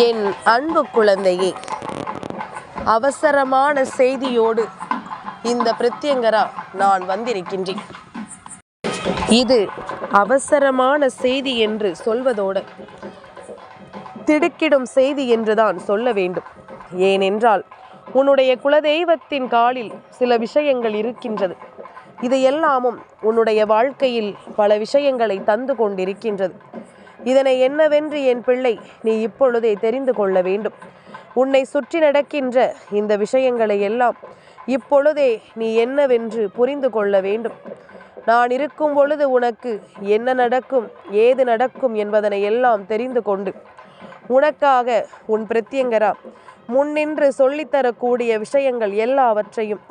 என் அன்பு குழந்தையே அவசரமான செய்தியோடு இந்த பிரத்யங்கரா நான் வந்திருக்கின்றேன். இது அவசரமான செய்தி என்று சொல்வதோடு திடுக்கிடும் செய்தி என்றுதான் சொல்ல வேண்டும். ஏனென்றால் உன்னுடைய குலதெய்வத்தின் காலில் சில விஷயங்கள் இருக்கின்றது. இது எல்லாமும் உன்னுடைய வாழ்க்கையில் பல விஷயங்களை தந்து கொண்டிருக்கின்றது. இதனை என்னவென்று என் பிள்ளை நீ இப்பொழுதே தெரிந்து கொள்ள வேண்டும். உன்னை சுற்றி நடக்கின்ற இந்த விஷயங்களை எல்லாம் இப்பொழுதே நீ என்னவென்று புரிந்து கொள்ள வேண்டும். நான் இருக்கும் பொழுது உனக்கு என்ன நடக்கும் ஏது நடக்கும் என்பதனை எல்லாம் தெரிந்து கொண்டு உனக்காக உன் பிரத்யங்கரா முன்னின்று சொல்லித்தரக்கூடிய விஷயங்கள் எல்லாவற்றையும்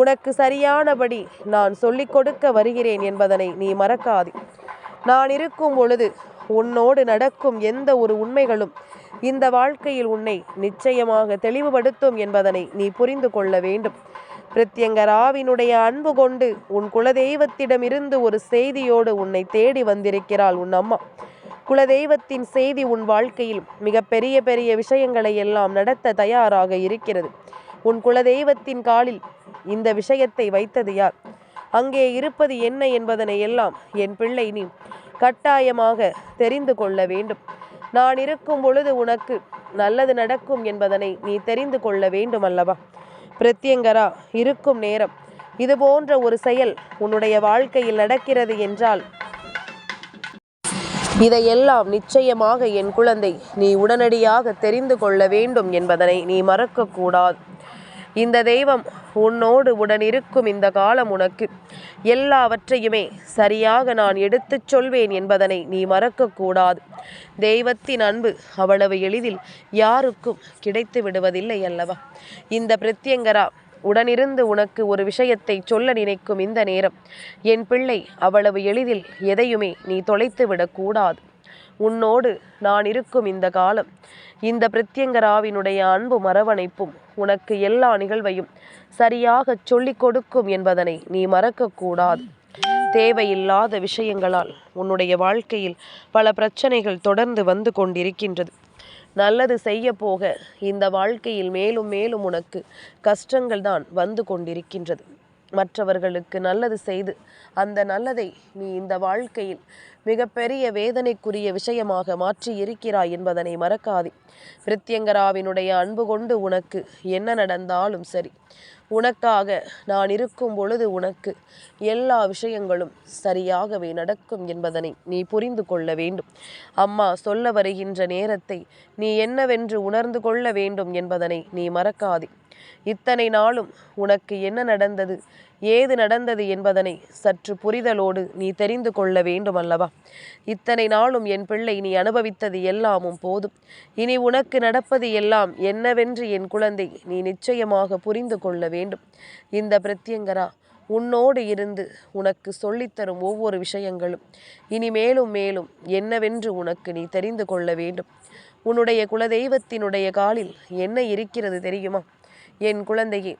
உனக்கு சரியானபடி நான் சொல்லிக் கொடுக்க வருகிறேன் என்பதனை நீ மறக்காது. நான் இருக்கும் பொழுது உன்னோடு நடக்கும் எந்த ஒரு உண்மைகளும் இந்த வாழ்க்கையில் உன்னை நிச்சயமாக தெளிவுபடுத்தும் என்பதனை நீ புரிந்து கொள்ள வேண்டும். பிரத்யங்கராவினுடைய அன்பு கொண்டு உன் குலதெய்வத்திடமிருந்து ஒரு செய்தியோடு உன்னை தேடி வந்திருக்கிறாள் உன் அம்மா. குலதெய்வத்தின் செய்தி உன் வாழ்க்கையில் மிக பெரிய பெரிய விஷயங்களை எல்லாம் நடத்த தயாராக இருக்கிறது. உன் குலதெய்வத்தின் காலில் இந்த விஷயத்தை வைத்தது யார்? அங்கே இருப்பது என்ன என்பதனை எல்லாம் என் பிள்ளை நீ கட்டாயமாக தெரிந்து கொள்ள வேண்டும். நான் இருக்கும் பொழுது உனக்கு நல்லது நடக்கும் என்பதனை நீ தெரிந்து கொள்ள வேண்டும் அல்லவா பிரத்யங்கரா இருக்கும் நேரம். இது போன்ற ஒரு செயல் உன்னுடைய வாழ்க்கையில் நடக்கிறது என்றால் இதையெல்லாம் நிச்சயமாக என் குழந்தை நீ உடனடியாக தெரிந்து கொள்ள வேண்டும் என்பதனை நீ மறக்கக்கூடாது. இந்த தெய்வம் உன்னோடு உடன் இருக்கும் இந்த காலம் உனக்கு. எல்லாவற்றையுமே சரியாக நான் எடுத்துச் சொல்வேன் என்பதனை நீ மறக்கக்கூடாது தெய்வத்தின் அன்பு அவ்வளவு எளிதில் யாருக்கும் கிடைத்து விடுவதில்லை அல்லவா? இந்த பிரத்யங்கரா உடனிருந்து உனக்கு ஒரு விஷயத்தை சொல்ல நினைக்கும் இந்த நேரம். என் பிள்ளை அவ்வளவு எளிதில் எதையுமே நீ தொலைத்து விடக்கூடாது உன்னோடு நான் இருக்கும் இந்த காலம். இந்த பிரத்யங்கராவினுடைய அன்பு மரவணைப்பும் உனக்கு எல்லா நிகழ்வையும் சரியாக சொல்லிக் கொடுக்கும் என்பதனை நீ மறக்கக்கூடாது. தேவையில்லாத விஷயங்களால் உன்னுடைய வாழ்க்கையில் பல பிரச்சனைகள் தொடர்ந்து வந்து கொண்டிருக்கின்றது. நல்லது செய்ய போக இந்த வாழ்க்கையில் மேலும் மேலும் உனக்கு கஷ்டங்கள் தான் வந்து கொண்டிருக்கின்றது. மற்றவர்களுக்கு நல்லது செய்து அந்த நல்லதை நீ இந்த வாழ்க்கையில் மிகப்பெரிய வேதனைக்குரிய விஷயமாக மாற்றி இருக்கிறாய் என்பதனை மறக்காதே. பிரித்யங்கராவினுடைய அன்பு கொண்டு உனக்கு என்ன நடந்தாலும் சரி உனக்காக நான் இருக்கும் பொழுது உனக்கு எல்லா விஷயங்களும் சரியாகவே நடக்கும் என்பதனை நீ புரிந்து கொள்ள வேண்டும். அம்மா சொல்ல வருகின்ற நேரத்தை நீ என்னவென்று உணர்ந்து கொள்ள வேண்டும் என்பதனை நீ மறக்காதே. இத்தனை நாளும் உனக்கு என்ன நடந்தது? ஏது நடந்தது என்பதனை சற்று புரிதலோடு நீ தெரிந்து கொள்ள வேண்டும் அல்லவா இத்தனை நாளும் என் பிள்ளை நீ அனுபவித்தது எல்லாமும் போதும். இனி உனக்கு நடப்பது எல்லாம் என்னவென்று என் குழந்தை நீ நிச்சயமாக புரிந்து கொள்ள வேண்டும். இந்த பிரத்யங்கரா உன்னோடு இருந்து உனக்கு சொல்லித்தரும் ஒவ்வொரு விஷயங்களும் இனி மேலும் மேலும் என்னவென்று உனக்கு நீ தெரிந்து கொள்ள வேண்டும். உன்னுடைய குலதெய்வத்தினுடைய காலில் என்ன இருக்கிறது தெரியுமா? என் குழந்தையே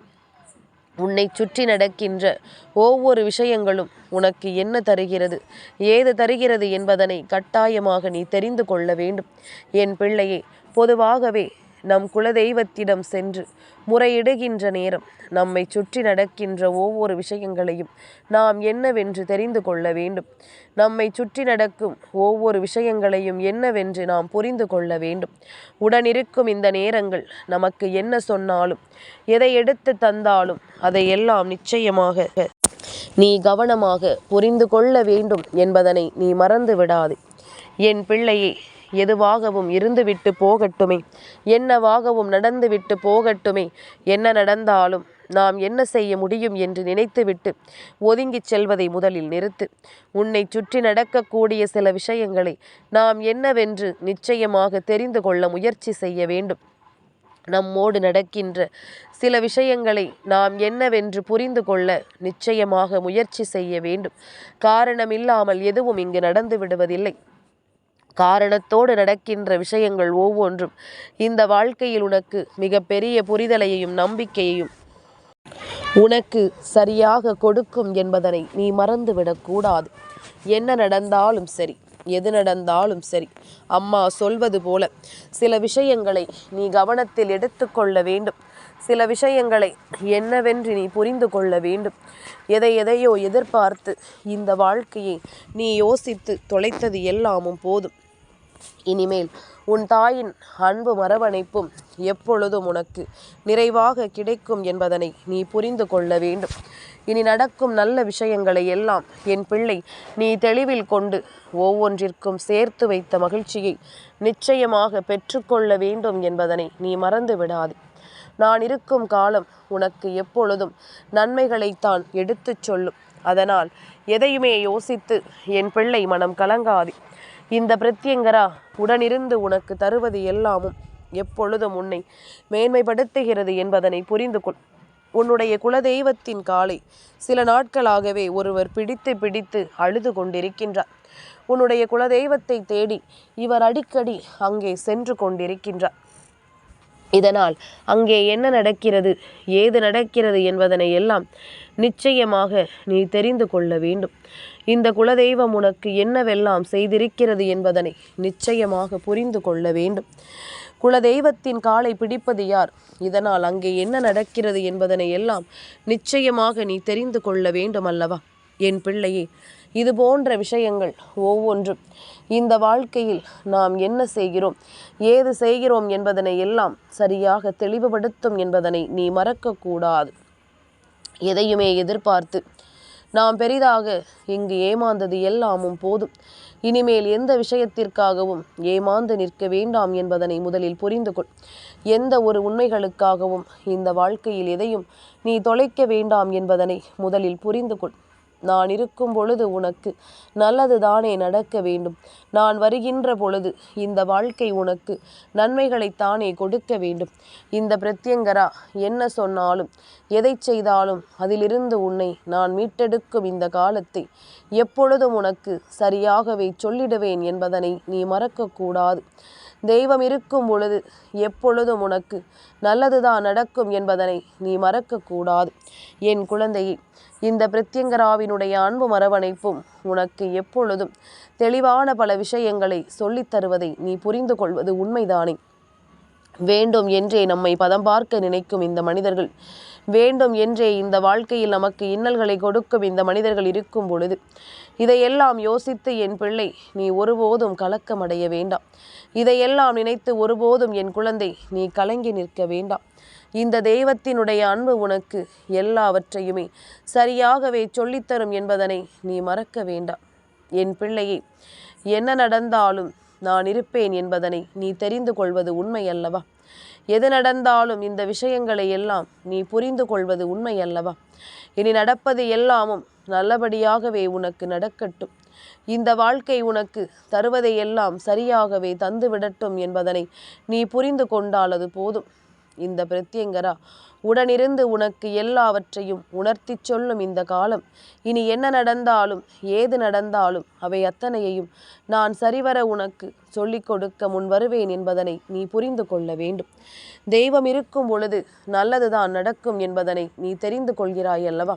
உன்னை சுற்றி நடக்கின்ற ஒவ்வொரு விஷயங்களும் உனக்கு என்ன தருகிறது? ஏது தருகிறது என்பதனை கட்டாயமாக நீ தெரிந்து கொள்ள வேண்டும். என் பிள்ளையே பொதுவாகவே நம் குலதெய்வத்திடம் சென்று முறையிடுகின்ற நேரம் நம்மை சுற்றி நடக்கின்ற ஒவ்வொரு விஷயங்களையும் நாம் என்னவென்று தெரிந்து கொள்ள வேண்டும். நம்மை சுற்றி நடக்கும் ஒவ்வொரு விஷயங்களையும் என்னவென்று நாம் புரிந்து கொள்ள வேண்டும். உடனிருக்கும் இந்த நேரங்கள் நமக்கு என்ன சொன்னாலும் எதை எடுத்து தந்தாலும் அதையெல்லாம் நிச்சயமாக நீ கவனமாக புரிந்து கொள்ள வேண்டும் என்பதனை நீ மறந்து விடாது என் பிள்ளையை எதுவாகவும் இருந்துவிட்டு போகட்டுமே? என்னவாகவும் நடந்துவிட்டு போகட்டுமே? என்ன நடந்தாலும் நாம் என்ன செய்ய முடியும் என்று நினைத்துவிட்டு ஒதுங்கிச் செல்வதை முதலில் நிறுத்து. உன்னை சுற்றி நடக்கக்கூடிய சில விஷயங்களை நாம் என்னவென்று நிச்சயமாக தெரிந்து கொள்ள முயற்சி செய்ய வேண்டும். நம்மோடு நடக்கின்ற சில விஷயங்களை நாம் என்னவென்று புரிந்து கொள்ள நிச்சயமாக முயற்சி செய்ய வேண்டும். காரணமில்லாமல் எதுவும் இங்கு நடந்து விடுவதில்லை காரணத்தோடு நடக்கின்ற விஷயங்கள் ஒவ்வொன்றும் இந்த வாழ்க்கையில் உனக்கு மிகப்பெரிய புரிதலையும் நம்பிக்கையையும் உனக்கு சரியாக கொடுக்கும் என்பதனை நீ மறந்துவிடக்கூடாது என்ன நடந்தாலும் சரி எது நடந்தாலும் சரி அம்மா சொல்வது போல சில விஷயங்களை நீ கவனத்தில் எடுத்துக்கொள்ள வேண்டும். சில விஷயங்களை என்னவென்று நீ புரிந்து கொள்ள வேண்டும். எதை எதையோ எதிர்பார்த்து இந்த வாழ்க்கையை நீ யோசித்து தொலைத்தது எல்லாமும் போதும். இனிமேல் உன் தாயின் அன்பு மரவணைப்பும் எப்பொழுதும் உனக்கு நிறைவாக கிடைக்கும் என்பதனை நீ புரிந்து கொள்ள வேண்டும். இனி நடக்கும் நல்ல விஷயங்களை எல்லாம் என் பிள்ளை நீ தெளிவில் கொண்டு ஒவ்வொன்றிற்கும் சேர்த்து வைத்த மகிழ்ச்சியை நிச்சயமாக பெற்றுக்கொள்ள வேண்டும் என்பதனை நீ மறந்து விடாதே. நான் இருக்கும் காலம் உனக்கு எப்பொழுதும் நன்மைகளைத்தான் எடுத்துச் சொல்லும். அதனால் எதையுமே யோசித்து என் பிள்ளை மனம் கலங்காது. இந்த பிரத்யங்கரா உடனிருந்து உனக்கு தருவது எல்லாமும் எப்பொழுதும் உன்னை மேன்மைப்படுத்துகிறது என்பதனை புரிந்து கொள். உன்னுடைய குலதெய்வத்தின் காலை சில நாட்களாகவே ஒருவர் பிடித்து பிடித்து அழுது கொண்டிருக்கின்றார். உன்னுடைய குலதெய்வத்தை தேடி இவர் அடிக்கடி அங்கே சென்று கொண்டிருக்கின்றார். இதனால் அங்கே என்ன நடக்கிறது ஏது நடக்கிறது என்பதனை எல்லாம் நிச்சயமாக நீ தெரிந்து கொள்ள வேண்டும். இந்த குலதெய்வம் உனக்கு என்னவெல்லாம் செய்திருக்கிறது என்பதனை நிச்சயமாக புரிந்து கொள்ள வேண்டும். குலதெய்வத்தின் காலை பிடிப்பது யார்? இதனால் அங்கே என்ன நடக்கிறது என்பதனை எல்லாம் நிச்சயமாக நீ தெரிந்து கொள்ள வேண்டும் அல்லவா? என் பிள்ளையே இது போன்ற விஷயங்கள் ஒவ்வொன்றும். இந்த வாழ்க்கையில் நாம் என்ன செய்கிறோம்? ஏது செய்கிறோம் என்பதனை எல்லாம் சரியாக தெளிவுபடுத்தும் என்பதனை நீ மறக்கக்கூடாது. எதையுமே எதிர்பார்த்து. நாம் பெரிதாக இங்கு ஏமாந்தது எல்லாமும் போதும். இனிமேல் எந்த விஷயத்திற்காகவும் ஏமாந்து நிற்க வேண்டாம் என்பதனை முதலில் புரிந்து கொள். எந்த ஒரு உண்மைகளுக்காகவும் இந்த வாழ்க்கையில் எதையும் நீ தொலைக்க வேண்டாம் என்பதனை முதலில் புரிந்து கொள். நான் இருக்கும் பொழுது உனக்கு நல்லது தானே நடக்க வேண்டும். நான் வருகின்ற பொழுது இந்த வாழ்க்கை உனக்கு நன்மைகளைத்தானே கொடுக்க வேண்டும். இந்த பிரத்யங்கரா என்ன சொன்னாலும் எதை செய்தாலும் அதிலிருந்து உன்னை நான் மீட்டெடுக்கும் இந்த காலத்தை எப்பொழுதும் உனக்கு சரியாகவே சொல்லிடுவேன் என்பதனை நீ மறக்கக்கூடாது. தெய்வம் இருக்கும் பொழுது எப்பொழுதும் உனக்கு நல்லதுதான் நடக்கும் என்பதனை நீ மறக்கக்கூடாது. என் குழந்தையை இந்த பிரத்யங்கராவினுடைய அன்பு மரவணைப்பும் உனக்கு எப்பொழுதும் தெளிவான பல விஷயங்களை சொல்லித் தருவதை நீ புரிந்து கொள்வது உண்மைதானே? வேண்டும் என்றே நம்மை பதம் பார்க்க நினைக்கும் இந்த மனிதர்கள். வேண்டும் என்றே இந்த வாழ்க்கையில் நமக்கு இன்னல்களை கொடுக்கும் இந்த மனிதர்கள் இருக்கும் பொழுது இதையெல்லாம் யோசித்து என் பிள்ளை நீ ஒருபோதும் கலக்கமடைய வேண்டாம். இதையெல்லாம் நினைத்து ஒருபோதும் என் குழந்தை நீ கலங்கி நிற்க வேண்டாம். இந்த தெய்வத்தினுடைய அன்பு உனக்கு எல்லாவற்றையுமே சரியாகவே சொல்லித்தரும் என்பதனை நீ மறக்க வேண்டாம். என் பிள்ளையே என்ன நடந்தாலும் நான் இருப்பேன் என்பதனை நீ தெரிந்து கொள்வது உண்மை அல்லவா எது நடந்தாலும் இந்த விஷயங்களை எல்லாம் நீ புரிந்து கொள்வது உண்மை அல்லவா இனி நடப்பது எல்லாமும் நல்லபடியாகவே உனக்கு நடக்கட்டும். இந்த வாழ்க்கை உனக்கு தருவதை எல்லாம் சரியாகவே தந்துவிடட்டும் என்பதனை நீ புரிந்து கொண்டால் அது போதும். இந்த பிரத்யங்கரா. உடனிருந்து உனக்கு எல்லாவற்றையும் உணர்த்தி சொல்லும் இந்த காலம். இனி என்ன நடந்தாலும் ஏது நடந்தாலும் அவை அத்தனையையும் நான் சரிவர உனக்கு சொல்லிக் கொடுக்க முன் வருவேன் என்பதனை நீ புரிந்து கொள்ள வேண்டும். தெய்வம் இருக்கும் பொழுது நல்லதுதான் நடக்கும் என்பதனை நீ தெரிந்து கொள்கிறாய் அல்லவா?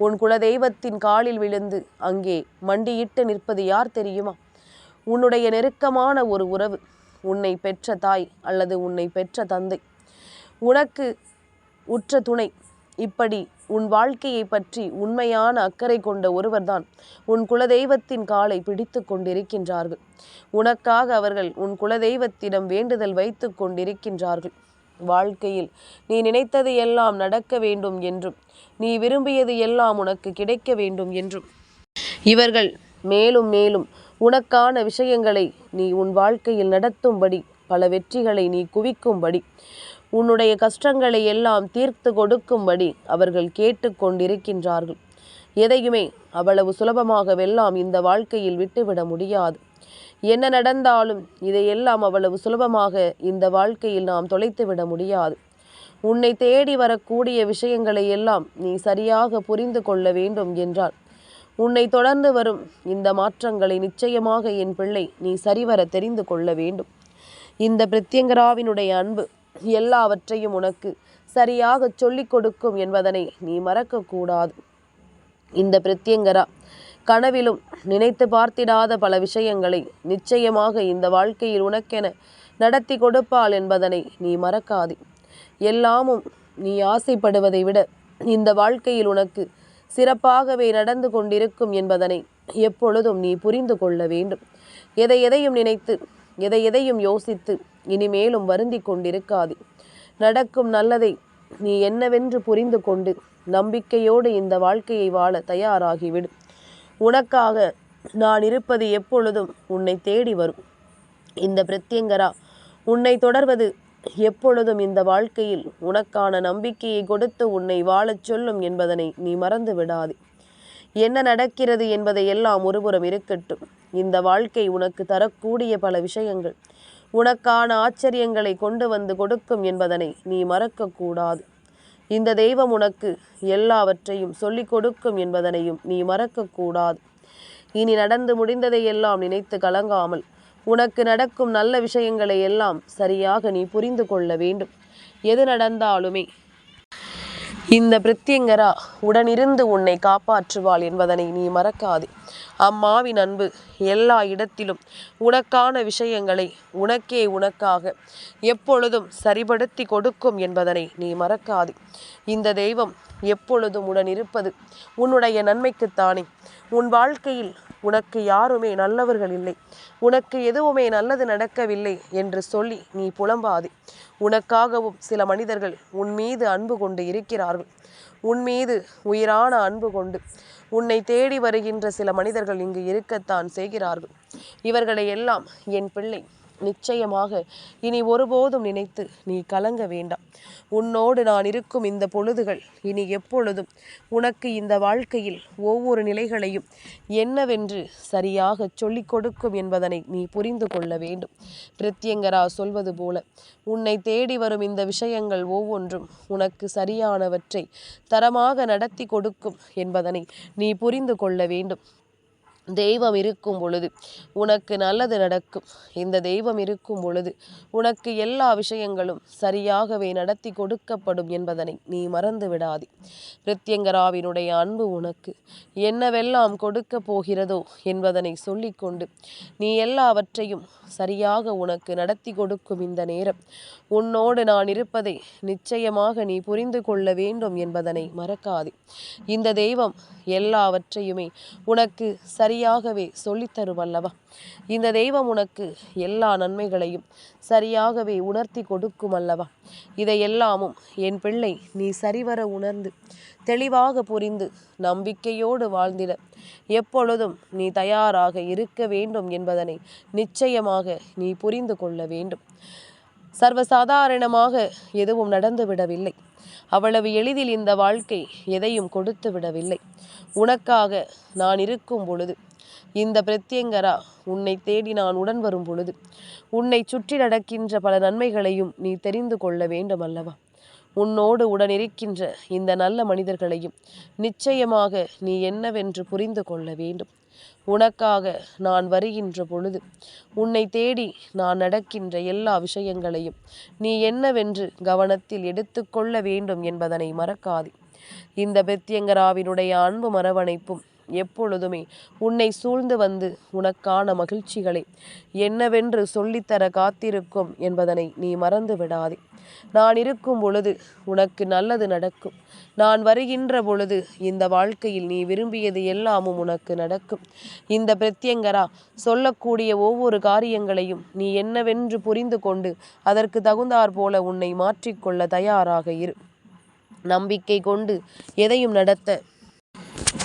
உன் குலதெய்வத்தின் காலில் விழுந்து அங்கே மண்டியிட்டு நிற்பது யார் தெரியுமா? உன்னுடைய நெருக்கமான ஒரு உறவு உன்னை பெற்ற தாய் அல்லது உன்னை பெற்ற தந்தை. உனக்கு உற்ற துணை. இப்படி உன் வாழ்க்கையை பற்றி உண்மையான அக்கறை கொண்ட ஒருவர்தான் உன் குலதெய்வத்தின் காலை பிடித்து கொண்டிருக்கின்றார்கள். உனக்காக அவர்கள் உன் குலதெய்வத்திடம் வேண்டுதல் வைத்து கொண்டிருக்கின்றார்கள். வாழ்க்கையில் நீ நினைத்தது எல்லாம் நடக்க வேண்டும் என்றும் நீ விரும்பியது எல்லாம் உனக்கு கிடைக்க வேண்டும் என்றும். இவர்கள் மேலும் மேலும் உனக்கான விஷயங்களை நீ உன் வாழ்க்கையில் நடத்தும்படி பல வெற்றிகளை நீ குவிக்கும்படி உன்னுடைய கஷ்டங்களை எல்லாம் தீர்த்து கொடுக்கும்படி அவர்கள் கேட்டுக்கொண்டிருக்கின்றார்கள். எதையுமே அவ்வளவு சுலபமாகவெல்லாம் இந்த வாழ்க்கையில் விட்டுவிட முடியாது. என்ன நடந்தாலும் இதையெல்லாம் அவ்வளவு சுலபமாக இந்த வாழ்க்கையில் நாம் தொலைத்து விட முடியாது. உன்னை தேடி வரக்கூடிய விஷயங்களை எல்லாம் நீ சரியாக புரிந்து கொள்ள வேண்டும் என்றால் உன்னை தொடர்ந்து வரும் இந்த மாற்றங்களை நிச்சயமாக என் பிள்ளை நீ சரிவர தெரிந்து கொள்ள வேண்டும். இந்த பிரத்யங்கராவினுடைய அன்பு எல்லாவற்றையும் உனக்கு சரியாக சொல்லிக் கொடுக்கும் என்பதனை நீ மறக்கக்கூடாது. இந்த பிரத்யங்கரா கனவிலும் நினைத்து பார்த்திடாத பல விஷயங்களை நிச்சயமாக இந்த வாழ்க்கையில் உனக்கென நடத்தி கொடுப்பாள் என்பதனை நீ மறக்காதே. எல்லாமும் நீ ஆசைப்படுவதை விட இந்த வாழ்க்கையில் உனக்கு சிறப்பாகவே நடந்து கொண்டிருக்கும் என்பதனை எப்பொழுதும் நீ புரிந்து கொள்ள வேண்டும். எதை எதையும் நினைத்து எதை எதையும் யோசித்து இனிமேலும் வருந்தி கொண்டிருக்காது. நடக்கும் நல்லதை நீ என்னவென்று புரிந்து கொண்டு நம்பிக்கையோடு இந்த வாழ்க்கையை வாழ தயாராகிவிடு. உனக்காக நான் இருப்பது எப்பொழுதும் உன்னை தேடி வரும். இந்த பிரத்யங்கரா உன்னை தொடர்வது எப்பொழுதும் இந்த வாழ்க்கையில் உனக்கான நம்பிக்கையை கொடுத்து உன்னை வாழச் சொல்லும் என்பதனை நீ மறந்து விடாது. என்ன நடக்கிறது என்பதை எல்லாம் ஒருபுறம் இருக்கட்டும். இந்த வாழ்க்கை உனக்கு தரக்கூடிய பல விஷயங்கள். உனக்கான ஆச்சரியங்களை கொண்டு வந்து கொடுக்கும் என்பதனை நீ மறக்கக்கூடாது. இந்த தெய்வம் உனக்கு எல்லாவற்றையும் சொல்லிக் கொடுக்கும் என்பதனையும் நீ மறக்கக்கூடாது. இனி நடந்து முடிந்ததையெல்லாம் நினைத்து கலங்காமல் உனக்கு நடக்கும் நல்ல விஷயங்களை எல்லாம் சரியாக நீ புரிந்து கொள்ள வேண்டும். எது நடந்தாலுமே இந்த பிரித்தியங்கரா உடனிருந்து உன்னை காப்பாற்றுவாள் என்பதனை நீ மறக்காதே. அம்மாவின் அன்பு எல்லா இடத்திலும் உனக்கான விஷயங்களை உனக்கே உனக்காக எப்பொழுதும் சரிபடுத்தி கொடுக்கும் என்பதனை நீ மறக்காதே. இந்த தெய்வம் எப்பொழுதும் உடன் இருப்பது உன்னுடைய நன்மைக்குத்தானே. உன் வாழ்க்கையில் உனக்கு யாருமே நல்லவர்கள் இல்லை. உனக்கு எதுவுமே நல்லது நடக்கவில்லை என்று சொல்லி நீ புலம்பாதே. உனக்காகவும் சில மனிதர்கள் உன் மீது அன்பு கொண்டு இருக்கிறார்கள். உன் மீது உயிரான அன்பு கொண்டு உன்னை தேடி வருகின்ற சில மனிதர்கள் இங்கு இருக்கத்தான் செய்கிறார்கள். இவர்களை எல்லாம் என் பிள்ளை. நிச்சயமாக. இனி ஒருபோதும் நினைத்து நீ கலங்க வேண்டாம். உன்னோடு நான் இருக்கும் இந்த பொழுதுகள் இனி எப்பொழுதும்? உனக்கு இந்த வாழ்க்கையில் ஒவ்வொரு நிலைகளையும் என்னவென்று சரியாக சொல்லிக் கொடுக்கும் என்பதனை நீ புரிந்து கொள்ள வேண்டும். பிரத்யங்கரா சொல்வது போல உன்னை தேடி வரும் இந்த விஷயங்கள் ஒவ்வொன்றும் உனக்கு சரியானவற்றை தரமாக நடத்தி கொடுக்கும் என்பதனை நீ புரிந்து கொள்ள வேண்டும். தெய்வம் இருக்கும் பொழுது உனக்கு நல்லது நடக்கும். இந்த தெய்வம் இருக்கும் பொழுது உனக்கு எல்லா விஷயங்களும் சரியாகவே நடத்தி கொடுக்கப்படும் என்பதனை நீ மறந்து விடாதே. பிரத்யங்கராவினுடைய அன்பு உனக்கு என்னவெல்லாம் கொடுக்க போகிறதோ என்பதனை சொல்லிக்கொண்டு நீ எல்லாவற்றையும் சரியாக உனக்கு நடத்தி கொடுக்கும் இந்த நேரம். உன்னோடு நான் இருப்பதை நிச்சயமாக நீ புரிந்து கொள்ள வேண்டும் என்பதனை மறக்காதே. இந்த தெய்வம் எல்லாவற்றையுமே உனக்கு சரி சரியாகவே சொல்லித்தரும் அல்லவா இந்த தெய்வம் உனக்கு எல்லா நன்மைகளையும் சரியாகவே உணர்த்தி கொடுக்கும் அல்லவா இதையெல்லாமும் என் பிள்ளை நீ சரிவர உணர்ந்து தெளிவாக புரிந்து நம்பிக்கையோடு வாழ்ந்திட. எப்பொழுதும் நீ தயாராக இருக்க வேண்டும் என்பதனை நிச்சயமாக நீ புரிந்து கொள்ள வேண்டும். சர்வசாதாரணமாக எதுவும் நடந்து விடவில்லை. அவ்வளவு எளிதில் இந்த வாழ்க்கை எதையும் கொடுத்து விடவில்லை. உனக்காக நான் இருக்கும் பொழுது இந்த பிரத்யங்கரா உன்னை தேடி நான் உடன் வரும் பொழுது உன்னை சுற்றி நடக்கின்ற பல நன்மைகளையும் நீ தெரிந்து கொள்ள வேண்டும் அல்லவா உன்னோடு உடனிருக்கின்ற இந்த நல்ல மனிதர்களையும் நிச்சயமாக நீ என்னவென்று புரிந்து கொள்ள வேண்டும். உனக்காக நான் வருகின்ற பொழுது உன்னை தேடி நான் நடக்கின்ற எல்லா விஷயங்களையும் நீ என்னவென்று கவனத்தில் எடுத்துக்கொள்ள வேண்டும் என்பதனை மறக்காதே. இந்த பெத்தியங்கராவினுடைய அன்பு மரவணைப்பும் எப்பொழுதுமே உன்னை சூழ்ந்து வந்து உனக்கான மகிழ்ச்சிகளை என்னவென்று சொல்லித்தர காத்திருக்கும் என்பதனை நீ மறந்து விடாதே. நான் இருக்கும் பொழுது உனக்கு நல்லது நடக்கும். நான் வருகின்ற பொழுது இந்த வாழ்க்கையில் நீ விரும்பியது எல்லாமும் உனக்கு நடக்கும். இந்த பிரத்யங்கரா சொல்லக்கூடிய ஒவ்வொரு காரியங்களையும் நீ என்னவென்று புரிந்து கொண்டு அதற்கு தகுந்தாற் போல உன்னை மாற்றிக்கொள்ள தயாராக இரு. நம்பிக்கை கொண்டு எதையும் நடத்த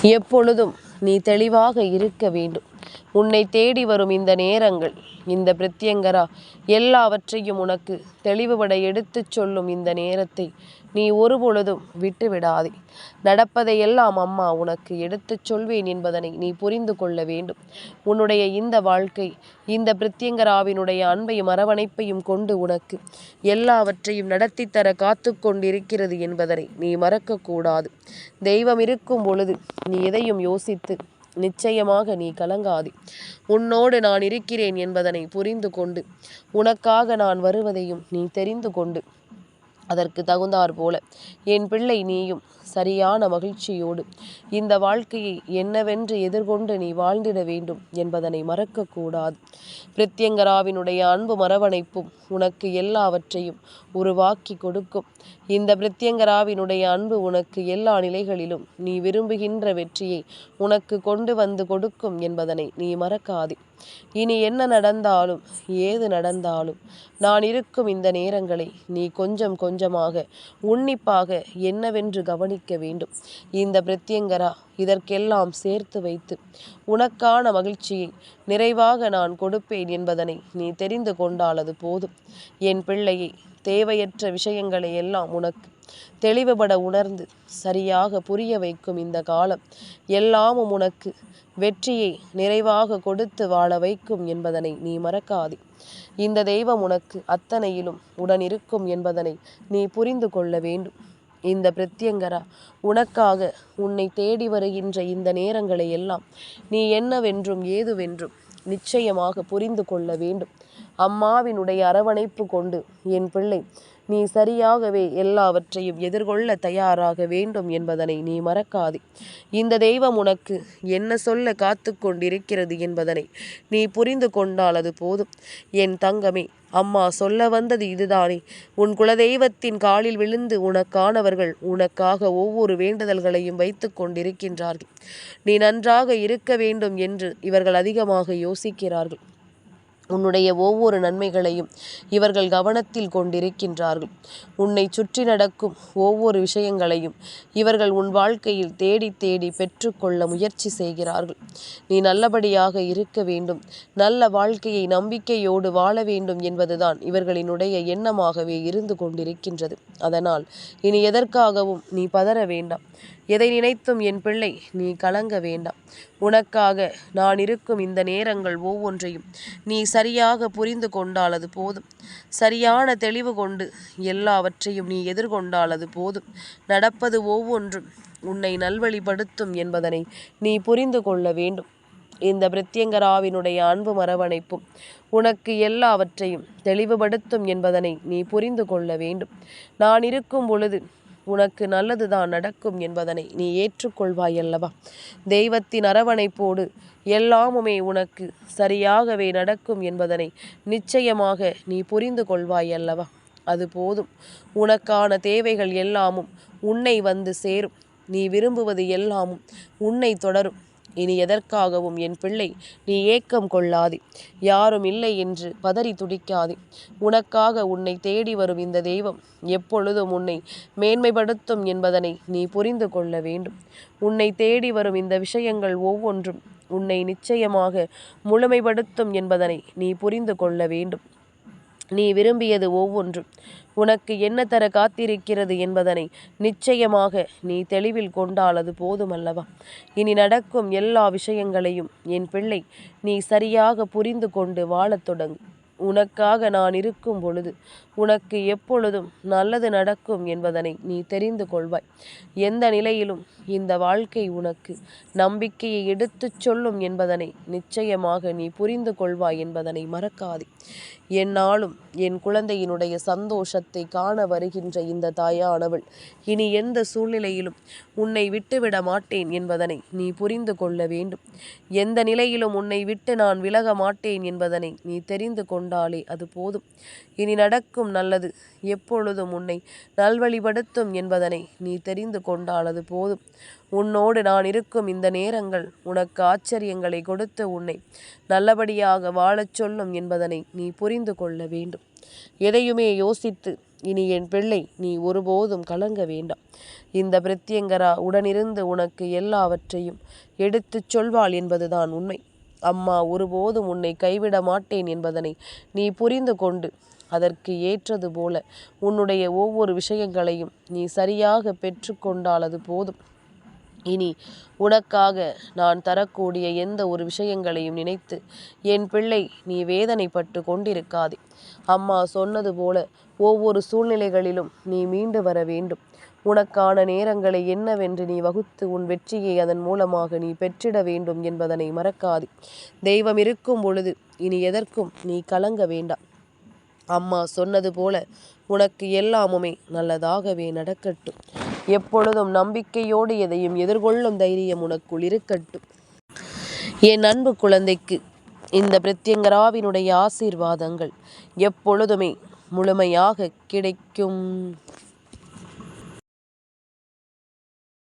எப்பொழுதும் நீ தெளிவாக இருக்க வேண்டும். உன்னை தேடி வரும் இந்த நேரங்கள் இந்த பிரத்யங்கரா எல்லாவற்றையும் உனக்கு தெளிவுபட எடுத்துச் சொல்லும் இந்த நேரத்தை நீ ஒரு பொழுதும் விட்டு விடாதே நடப்பதையெல்லாம் அம்மா உனக்கு எடுத்துச் சொல்வேன் என்பதனை நீ புரிந்து கொள்ள வேண்டும். உன்னுடைய இந்த வாழ்க்கை இந்த பிரத்யங்கராவினுடைய அன்பையும் அரவணைப்பையும் கொண்டு உனக்கு எல்லாவற்றையும் நடத்தித்தர தர காத்து கொண்டிருக்கிறது என்பதனை நீ மறக்கக்கூடாது. தெய்வம் இருக்கும் பொழுது நீ எதையும் யோசித்து நிச்சயமாக நீ கலங்காதே. உன்னோடு நான் இருக்கிறேன் என்பதனை புரிந்து கொண்டு உனக்காக நான் வருவதையும் நீ தெரிந்து கொண்டு அதற்கு தகுந்தாற் போல என் பிள்ளை நீயும் சரியான மகிழ்ச்சியோடு இந்த வாழ்க்கையை என்னவென்று எதிர்கொண்டு நீ வாழ்ந்திட வேண்டும் என்பதனை மறக்கக்கூடாது. பிரித்யங்கராவினுடைய அன்பு மரவணைப்பும் உனக்கு எல்லாவற்றையும் உருவாக்கி கொடுக்கும். இந்த பிரித்யங்கராவினுடைய அன்பு உனக்கு எல்லா நிலைகளிலும் நீ விரும்புகின்ற வெற்றியை உனக்கு கொண்டு வந்து கொடுக்கும் என்பதனை நீ மறக்காதே. இனி என்ன நடந்தாலும் ஏது நடந்தாலும் நான் இருக்கும் இந்த நேரங்களை நீ கொஞ்சம் கொஞ்சமாக உன்னிப்பாக என்னவென்று தியானிக்க வேண்டும். இந்த பிரத்யங்கரா இதற்கெல்லாம் சேர்த்து வைத்து உனக்கான மகிழ்ச்சியை நிறைவாக நான் கொடுப்பேன் என்பதனை நீ தெரிந்து கொண்டாலது போதும். என் பிள்ளையை தேவையற்ற விஷயங்களை எல்லாம் உனக்கு தெளிவுபட உணர்ந்து சரியாக புரிய வைக்கும் இந்த காலம் எல்லாமும் உனக்கு வெற்றியை நிறைவாக கொடுத்து வாழ வைக்கும் என்பதனை நீ மறக்காதே. இந்த தெய்வம் உனக்கு அத்தனையிலும் உடன் இருக்கும் என்பதனை நீ புரிந்து கொள்ள வேண்டும். இந்த பிரத்யங்கரா உனக்காக உன்னை தேடி வருகின்ற இந்த நேரங்களை எல்லாம் நீ என்னவென்றும் ஏதுவென்றும் நிச்சயமாக புரிந்து கொள்ள வேண்டும். அம்மாவினுடைய அரவணைப்பு கொண்டு என் பிள்ளை நீ சரியாகவே எல்லாவற்றையும் எதிர்கொள்ள தயாராக வேண்டும் என்பதனை நீ மறக்காதே. இந்த தெய்வம் உனக்கு என்ன சொல்ல காத்து கொண்டிருக்கிறது என்பதனை நீ புரிந்து கொண்டால் அது போதும். என் தங்கமே அம்மா சொல்ல வந்தது இதுதானே. உன் குலதெய்வத்தின் காலில் விழுந்து உனக்கானவர்கள் உனக்காக ஒவ்வொரு வேண்டுதல்களையும் வைத்து கொண்டிருக்கின்றார்கள். நீ நன்றாக இருக்க வேண்டும் என்று இவர்கள் அதிகமாக யோசிக்கிறார்கள். உன்னுடைய ஒவ்வொரு நன்மைகளையும் இவர்கள் கவனத்தில் கொண்டிருக்கின்றார்கள். உன்னை சுற்றி நடக்கும் ஒவ்வொரு விஷயங்களையும் இவர்கள் உன் வாழ்க்கையில் தேடி தேடி பெற்றுக்கொள்ள முயற்சி செய்கிறார்கள். நீ நல்லபடியாக இருக்க வேண்டும். நல்ல வாழ்க்கையை நம்பிக்கையோடு வாழ வேண்டும் என்பதுதான் இவர்களினுடைய எண்ணமாகவே இருந்து கொண்டிருக்கின்றது. அதனால் இனி எதற்காகவும் நீ பதற வேண்டாம். எதை நினைத்தும் என் பிள்ளை நீ கலங்க வேண்டாம். உனக்காக நான் இருக்கும் இந்த நேரங்கள் ஒவ்வொன்றையும் நீ சரியாக புரிந்து கொண்டால் அது போதும். சரியான தெளிவு கொண்டு எல்லாவற்றையும் நீ எதிர்கொண்டால் அது போதும். நடப்பது ஒவ்வொன்றும் உன்னை நல்வழிப்படுத்தும் என்பதனை நீ புரிந்து கொள்ள வேண்டும். இந்த பிரித்யங்கராவினுடைய அன்பு மரவணைப்பும் உனக்கு எல்லாவற்றையும் தெளிவுபடுத்தும் என்பதனை நீ புரிந்து கொள்ள வேண்டும். நான் இருக்கும் பொழுது உனக்கு நல்லதுதான் நடக்கும் என்பதனை நீ ஏற்றுக்கொள்வாய் அல்லவா? தெய்வத்தின் அரவணைப்போடு எல்லாமுமே உனக்கு சரியாகவே நடக்கும் என்பதனை நிச்சயமாக நீ புரிந்து கொள்வாய் அல்லவா? அது போதும். உனக்கான தேவைகள் எல்லாமும் உன்னை வந்து சேரும். நீ விரும்புவது எல்லாமும் உன்னை தொடரும். இனி எதற்காகவும் என் பிள்ளை நீ ஏக்கம் கொள்ளாதே. யாரும் இல்லை என்று பதறி துடிக்காதே. உனக்காக உன்னை தேடி வரும் இந்த தெய்வம் எப்பொழுதும் உன்னை மேன்மைப்படுத்தும் என்பதனை நீ புரிந்து கொள்ள வேண்டும். உன்னை தேடி வரும் இந்த விஷயங்கள் ஒவ்வொன்றும் உன்னை நிச்சயமாக முழுமைப்படுத்தும் என்பதனை நீ புரிந்து கொள்ள வேண்டும். நீ விரும்பியது ஒவ்வொன்றும். உனக்கு என்ன தர காத்திருக்கிறது என்பதனை நிச்சயமாக நீ தெளிவில் கொண்டால் அது போதுமல்லவா. இனி நடக்கும் எல்லா விஷயங்களையும் என் பிள்ளை நீ சரியாக புரிந்து கொண்டு வாழத் தொடங்கு. உனக்காக நான் இருக்கும் பொழுது உனக்கு எப்பொழுதும் நல்லது நடக்கும் என்பதனை நீ தெரிந்து கொள்வாய். எந்த நிலையிலும் இந்த வாழ்க்கை உனக்கு நம்பிக்கையை எடுத்துச் சொல்லும் என்பதனை நிச்சயமாக நீ புரிந்து கொள்வாய் என்பதனை மறக்காதே. என்னாலும் என் குழந்தையினுடைய சந்தோஷத்தை காண வருகின்ற இந்த தாயானவள். இனி எந்த சூழ்நிலையிலும் உன்னை விட்டுவிட மாட்டேன் என்பதனை நீ புரிந்து கொள்ள வேண்டும். எந்த நிலையிலும் உன்னை விட்டு நான் விலக மாட்டேன் என்பதனை நீ தெரிந்து கொண்டாலே அது போதும். இனி நடக்கும் நல்லது எப்பொழுதும் உன்னை நல்வழிப்படுத்தும் என்பதனை நீ தெரிந்து கொண்டால் அது போதும். உன்னோடு நான் இருக்கும் இந்த நேரங்கள் உனக்கு ஆச்சரியங்களை கொடுத்து உன்னை நல்லபடியாக வாழச் சொல்லும் என்பதனை நீ புரிந்து புரிந்து கொள்ள வேண்டும். எதையுமே யோசித்து இனி என் பிள்ளை நீ ஒருபோதும் கலங்க வேண்டாம். இந்த பிரத்யங்கரா உடனிருந்து உனக்கு எல்லாவற்றையும் எடுத்துச் சொல்வாள் என்பதுதான் உண்மை. அம்மா ஒருபோதும் உன்னை கைவிட மாட்டேன் என்பதனை நீ புரிந்து கொண்டு அதற்கு ஏற்றது போல உன்னுடைய ஒவ்வொரு விஷயங்களையும் நீ சரியாக பெற்றுக்கொண்டால் அது போதும். இனி உனக்காக நான் தரக்கூடிய எந்த ஒரு விஷயங்களையும் நினைத்து என் பிள்ளை நீ வேதனைப்பட்டு கொண்டிருக்காதே. அம்மா சொன்னது போல ஒவ்வொரு சூழ்நிலைகளிலும் நீ மீண்டு வர வேண்டும். உனக்கான நேரங்களை என்னவென்று நீ வகுத்து உன் வெற்றியை அதன் மூலமாக நீ பெற்றிட வேண்டும் என்பதனை மறக்காது. தெய்வம் இருக்கும் பொழுது இனி எதற்கும் நீ கலங்க வேண்டாம். அம்மா சொன்னது போல உனக்கு எல்லாமுமே நல்லதாகவே நடக்கட்டும். எப்பொழுதும் நம்பிக்கையோடு எதையும் எதிர்கொள்ளும் தைரியம் உனக்குள் இருக்கட்டும். என் அன்பு குழந்தைக்கு இந்த பிரத்யங்கராவினுடைய ஆசீர்வாதங்கள் எப்பொழுதுமே முழுமையாக கிடைக்கும்.